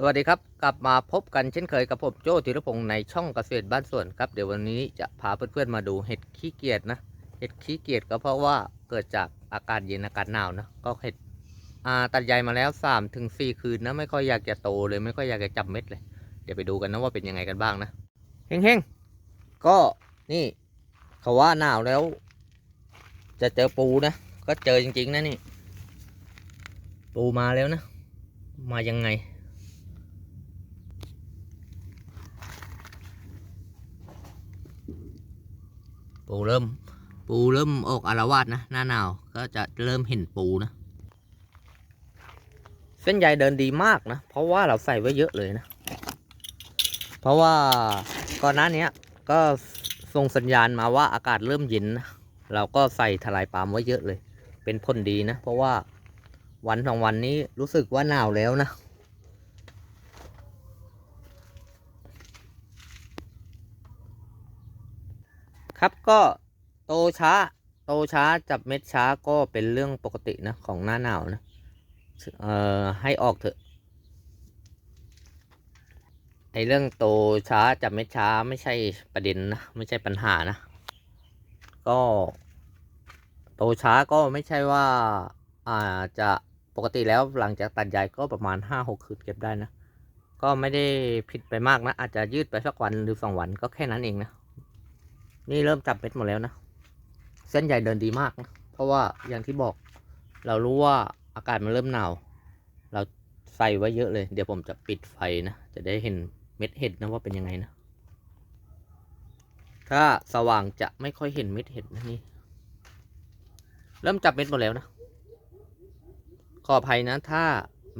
สวัสดีครับ กลับมาพบกันเช่นเคยกับผมโจ้ธีรพงศ์ในช่องเกษตรบ้านสวนครับเดี๋ยววันนี้จะพาเพื่อนๆมาดูเห็ดขี้เกียจนะเห็ดขี้เกียจก็เพราะว่าเกิดจากอากาศเย็นอากาศหนาวนะก็เห็ดตัดใยมาแล้ว3าถึงสคืนนะไม่ค่อยอยากจะโตเลยไม่ค่อยอยากจะจับเม็ดเลย เดี๋ยวไปดูกันนะว่าเป็นยังไงกันบ้างนะเฮงๆก็นี่เขาว่าหนาวแล้ว จะเจอปูนะก็เจอจริงๆนะนี่ ปูมาแล้วนะ มายังไง ปูเริ่ม ปูเริ่มออกอารวาสนะหน้าหนาวก็จะเริ่มเห็นปูนะ เส้นใยเดินดีมากนะ เพราะว่าเราใส่ไว้เยอะเลยนะ เพราะว่าก่อนหน้านี้ก็ส่งสัญญาณมาว่าอากาศเริ่มเย็นนะเราก็ใส่ทลายปาล์มไว้เยอะเลย เป็นผลดีนะ เพราะว่าวันสองวันนี้รู้สึกว่าหนาวแล้วนะ ครับก็โตช้า โตช้าจับเม็ดช้าก็เป็นเรื่องปกตินะของหน้าหนาวนะเอ่อให้ออกเถอะไอเรื่องโตช้าจับเม็ดช้าไม่ใช่ประเด็นนะไม่ใช่ปัญหานะ ก็ โตช้าก็ไม่ใช่ว่าอ่าจะปกติแล้วหลังจากตัดใหญ่ก็ประมาณห้าหกคืนเก็บได้นะ ก็ไม่ได้ผิดไปมากนะ อาจจะยืดไปสักวันหรือสองวันก็แค่นั้นเองนะ นี่เริ่มจับเม็ดหมดแล้วนะ เส้นใหญ่เดินดีมากนะ เพราะว่าอย่างที่บอก เรารู้ว่าอากาศมันเริ่มหนาว เราใส่ไว้เยอะเลย เดี๋ยวผมจะปิดไฟนะ จะได้เห็นเม็ดเห็ดนะว่าเป็นยังไงนะ ถ้าสว่างจะไม่ค่อยเห็นเม็ดเห็ดนะนี่ เริ่มจับเม็ดหมดแล้วนะ ขออภัยนะ ถ้า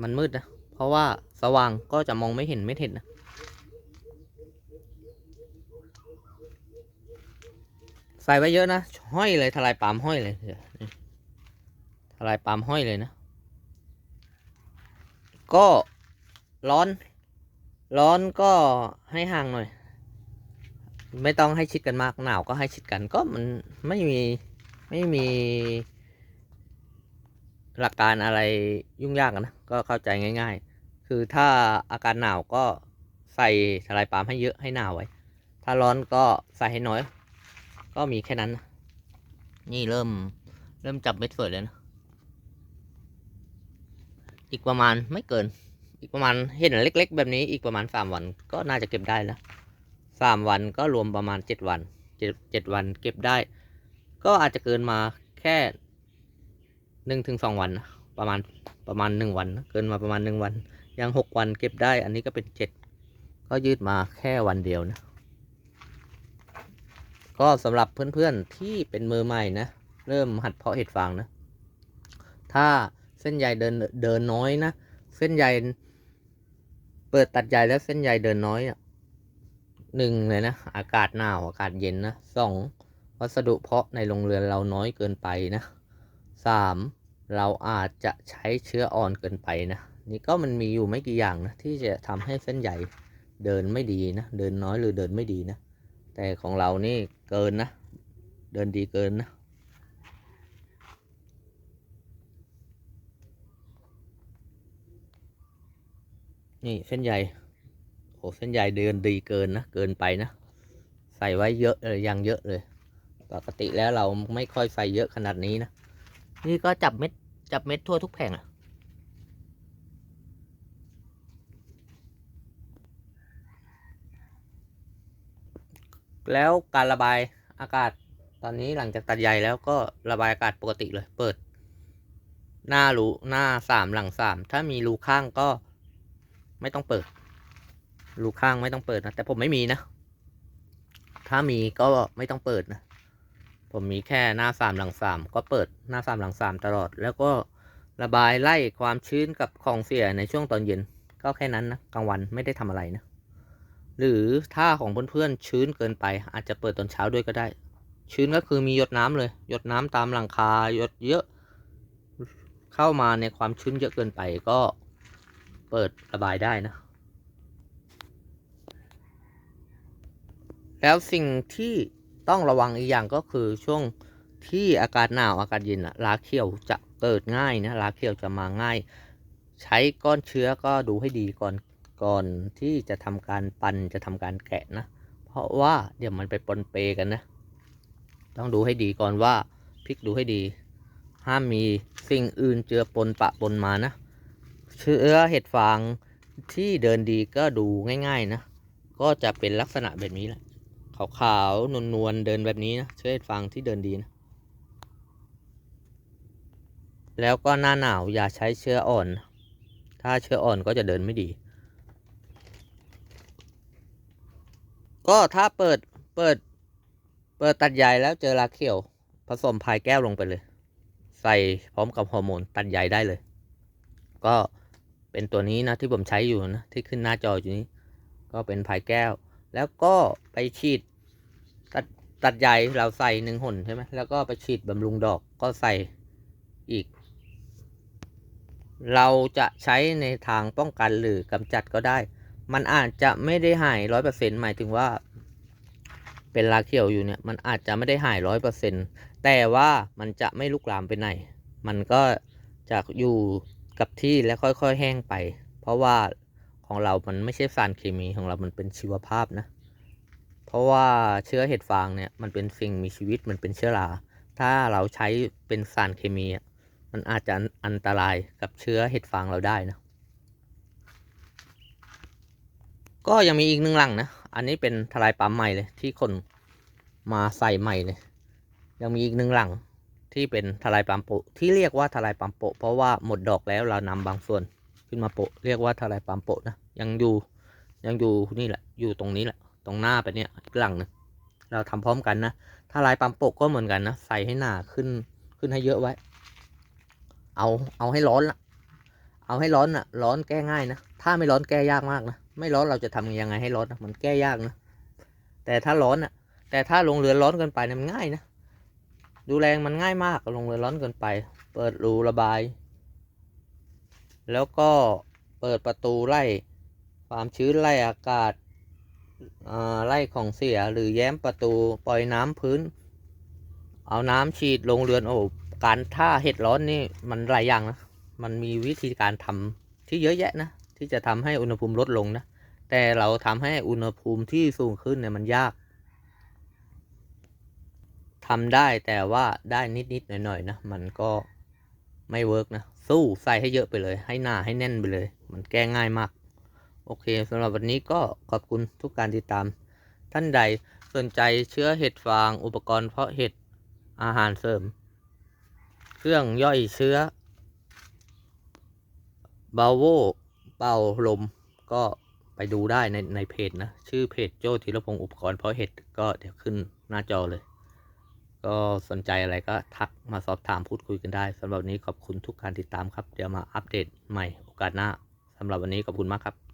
มันมืดนะ เพราะว่าสว่างก็จะมองไม่เห็นเม็ดเห็ดนะ ส่ไว้เยอะนะห้อยเลยทลายปาล์มห้อยเลยทลายปาล์มห้อยเลยนะ ก็ร้อน ร้อนก็ให้ห่างหน่อย ไม่ต้องให้ชิดกันมากหนาวก็ให้ชิดกันก็มันไม่มีไม่มี หลักการอะไรยุ่งยากนะก็เข้าใจง่าย ๆ คือถ้าอาการหนาวก็ใส่ทลายปาล์มให้เยอะให้หนาวไว้ ถ้าร้อนก็ใส่ให้น้อย ก็มีแค่นั้นนะนี่เริ่มเริ่มจับเม็ดสวยแล้วนะ อีกประมาณไม่เกิน อีกประมาณเห็นเล็ก ๆ แบบนี้อีกประมาณสามวันก็น่าจะเก็บได้แล้วสามวันก็รวมประมาณเจ็ดวันเจ็ดเจ็ดวันเก็บได้ ก็อาจจะเกินมาแค่หนึ่งถึงสองวันนะประมาณประมาณหนึ่งวันเกินมาประมาณหนึ่งวัน ยังหกวันเก็บได้ อันนี้ก็เป็นเจ็ดก็ยืดมาแค่วันเดียวนะ ก็สำหรับเพื่อนๆที่เป็นมือใหม่นะ เริ่มหัดเพาะเห็ดฟางนะ ถ้าเส้นใยเดินเดินน้อยนะ เส้นใยเปิดตัดใยแล้วเส้นใยเดินน้อยอะหนึ่งเลยนะ อากาศหนาวอากาศเย็นนะสองวัสดุเพาะในโรงเรือนเราน้อยเกินไปนะสามเราอาจจะใช้เชื้ออ่อนเกินไปนะนี่ก็มันมีอยู่ไม่กี่อย่างนะที่จะทำให้เส้นใยเดินไม่ดีนะ เดินน้อยหรือเดินไม่ดีนะ แต่ของเรานี่เกินนะ เดินดีเกินนะ นี่เส้นใยโอ้เส้นใยเดินดีเกินนะ เกินไปนะ ใส่ไว้เยอะเลยยังเยอะเลย ปกติแล้วเราไม่ค่อยใส่เยอะขนาดนี้นะ นี่ก็จับเม็ดจับเม็ดทั่วทุกแผงอะ แล้วการระบายอากาศตอนนี้หลังจากตัดใยแล้วก็ระบายอากาศปกติเลย เปิด หน้ารูหน้าสามหลังสามถ้ามีรูข้างก็ไม่ต้องเปิด รูข้างไม่ต้องเปิดนะ แต่ผมไม่มีนะ ถ้ามีก็ไม่ต้องเปิดนะ ผมมีแค่หน้าสามหลังสามก็เปิดหน้าสามหลังสามตลอด แล้วก็ระบายไล่ความชื้นกับของเสียในช่วงตอนเย็น ก็แค่นั้นนะกลางวันไม่ได้ทำอะไรนะ หรือถ้าของเพื่อนๆชื้นเกินไป อาจจะเปิดตอนเช้าด้วยก็ได้ ชื้นก็คือมีหยดน้ำเลย หยดน้ำตามหลังคาหยดเยอะ เข้ามาในความชื้นเยอะเกินไปก็เปิดระบายได้นะ แล้วสิ่งที่ต้องระวังอีกอย่างก็คือช่วงที่อากาศหนาวอากาศเย็นลาเขียวจะเกิดง่ายนะลาเขียวจะมาง่าย ใช้ก้อนเชื้อก็ดูให้ดีก่อน ก่อนที่จะทำการปั่นจะทำการแกะนะ เพราะว่าเดี๋ยวมันไปปนเปกันนะ ต้องดูให้ดีก่อนว่าพลิกดูให้ดี ห้ามมีสิ่งอื่นเจือปนปะปนมานะ เชื้อเห็ดฟางที่เดินดีก็ดูง่าย ๆนะ ก็จะเป็นลักษณะแบบนี้แหละขาวๆนวลๆเดินแบบนี้นะเชื้อเห็ดฟางที่เดินดีนะแล้วก็หน้าหนาวอย่าใช้เชื้ออ่อน ถ้าเชื้ออ่อนก็จะเดินไม่ดี ก็ถ้าเปิดเปิด เปิดตัดใยแล้วเจอราเขียว ผสมพายแก้วลงไปเลย ใส่พร้อมกับฮอร์โมนตัดใยได้เลย ก็เป็นตัวนี้นะที่ผมใช้อยู่นะที่ขึ้นหน้าจออยู่นี้ ก็เป็นพายแก้ว แล้วก็ไปฉีดตัดตัดใยเราใส่หนึ่งหนใช่ไหมแล้วก็ไปฉีดบำรุงดอกก็ใส่อีก เราจะใช้ในทางป้องกันหรือกำจัดก็ได้ มันอาจจะไม่ได้หายร้อยเปอร์เซ็นหมายถึงว่า เป็นราเขียวอยู่เนี่ย มันอาจจะไม่ได้หายร้อยเปอร์เซ็นแต่ว่ามันจะไม่ลุกลามไปไหน มันก็จะอยู่กับที่และค่อยๆแห้งไป เพราะว่าของเรา มันไม่ใช่สารเคมีของเรา มันเป็นชีวภาพนะ เพราะว่าเชื้อเห็ดฟางเนี่ย มันเป็นสิ่งมีชีวิต มันเป็นเชื้อรา ถ้าเราใช้เป็นสารเคมี มันอาจจะอันตรายกับเชื้อเห็ดฟางเราได้นะ ก็ยังมีอีกหนึ่งหลังนะ อันนี้เป็นทลายปั๊มใหม่เลย ที่คนมาใส่ใหม่เลย ยังมีอีกหนึ่งหลังที่เป็นทลายปั๊มโปะที่เรียกว่าทลายปั๊มโปะเพราะว่าหมดดอกแล้วเรานำบางส่วนขึ้นมาโปะเรียกว่าทลายปั๊มโปะนะยังอยู่ยังอยู่นี่แหละอยู่ตรงนี้แหละตรงหน้าไปเนี่ยหลังหนึงเราทำพร้อมกันนะทลายปั๊มโปะก็เหมือนกันนะใส่ให้หนาขึ้นขึ้นให้เยอะไว้ เอาเอาให้ร้อนละเอาให้ร้อนอะร้อนแก้ง่ายนะ ถ้าไม่ร้อนแก้ยากมากนะ ไม่ร้อนเราจะทำยังไงให้ร้อนนะมันแก้ยากนะแต่ถ้าร้อนอะ แต่ถ้าลงเรือร้อนเกินไปเนี่ยมันง่ายนะดูแลมันง่ายมากลงเรือร้อนเกินไป เปิดรูระบาย แล้วก็เปิดประตูไล่ความชื้นไล่อากาศไล่ของเสียหรือแย้มประตูปล่อยน้ำพื้น เอาน้ำฉีดลงเรือนโอ้การถ้าเห็ดร้อนนี่มันหลายอย่างนะมันมีวิธีการทำที่เยอะแยะนะ ที่จะทำให้อุณหภูมิลดลงนะ แต่เราทำให้อุณหภูมิที่สูงขึ้นเนี่ยมันยากทำได้แต่ว่าได้นิดๆหน่อยๆนะ มันก็ไม่เวิร์กนะ สู้ใส่ให้เยอะไปเลย ให้หนาให้แน่นไปเลย มันแก้ง่ายมาก โอเคสำหรับวันนี้ก็ขอบคุณทุกการติดตาม ท่านใดสนใจเชื้อเห็ดฟาง อุปกรณ์เพาะเห็ดอาหารเสริม เครื่องย่อยเชื้อบาโว เป่าลมก็ไปดูได้ในในเพจนะ ชื่อเพจโจ้ธีรพงศ์อุปกรณ์เพาะเห็ดก็เดี๋ยวขึ้นหน้าจอเลย ก็สนใจอะไรก็ทักมาสอบถามพูดคุยกันได้สำหรับวันนี้ขอบคุณทุกการติดตามครับ เดี๋ยวมาอัปเดตใหม่โอกาสหน้าสำหรับวันนี้ขอบคุณมากครับ